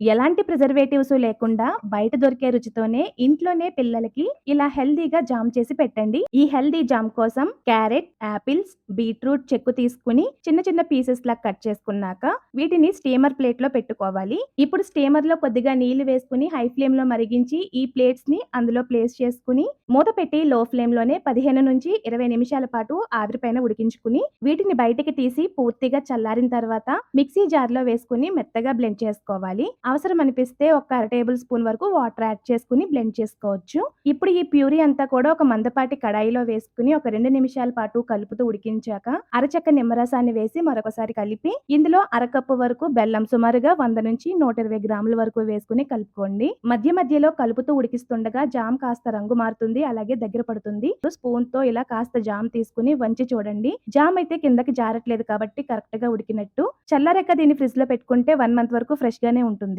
ఎలాంటి ప్రిజర్వేటివ్స్ లేకుండా బయట దొరికే రుచితోనే ఇంట్లోనే పిల్లలకి ఇలా హెల్దీగా జామ్ చేసి పెట్టండి. ఈ హెల్దీ జామ్ కోసం క్యారెట్ యాపిల్స్ బీట్రూట్ చెక్కు తీసుకుని చిన్న చిన్న పీసెస్ లా కట్ చేసుకున్నాక వీటిని స్టీమర్ ప్లేట్లో పెట్టుకోవాలి. ఇప్పుడు స్టీమర్లో కొద్దిగా నీళ్ళు వేసుకుని హై ఫ్లేమ్లో మరిగించి ఈ ప్లేట్స్ని అందులో ప్లేస్ చేసుకుని మూత పెట్టి లో ఫ్లేమ్లోనే పదిహేను నుంచి ఇరవై నిమిషాల పాటు ఆవిరిపైన ఉడికించుకుని వీటిని బయటికి తీసి పూర్తిగా చల్లారిన తర్వాత మిక్సీ జార్లో వేసుకుని మెత్తగా బ్లెండ్ చేసుకోవాలి. అవసరం అనిపిస్తే ఒక అర టేబుల్ స్పూన్ వరకు వాటర్ యాడ్ చేసుకుని బ్లెండ్ చేసుకోవచ్చు. ఇప్పుడు ఈ ప్యూరీ అంతా కూడా ఒక మందపాటి కడాయిలో వేసుకుని ఒక రెండు నిమిషాల పాటు కలుపుతూ ఉడికించాక అరచక్క నిమ్మరసాన్ని వేసి మరొకసారి కలిపి ఇందులో అరకప్పు వరకు బెల్లం సుమారుగా వంద నుంచి నూట ఇరవై గ్రాముల వరకు వేసుకుని కలుపుకోండి. మధ్య మధ్యలో కలుపుతూ ఉడికిస్తుండగా జామ్ కాస్త రంగు మారుతుంది అలాగే దగ్గర పడుతుంది. స్పూన్తో ఇలా కాస్త జామ్ తీసుకుని వంచి చూడండి. జామ్ అయితే కిందకి జారట్లేదు కాబట్టి కరెక్ట్గా ఉడికినట్టు. చల్లారెక్క దీన్ని ఫ్రిడ్జ్లో పెట్టుకుంటే వన్ మంత్ వరకు ఫ్రెష్ గానే ఉంటుంది.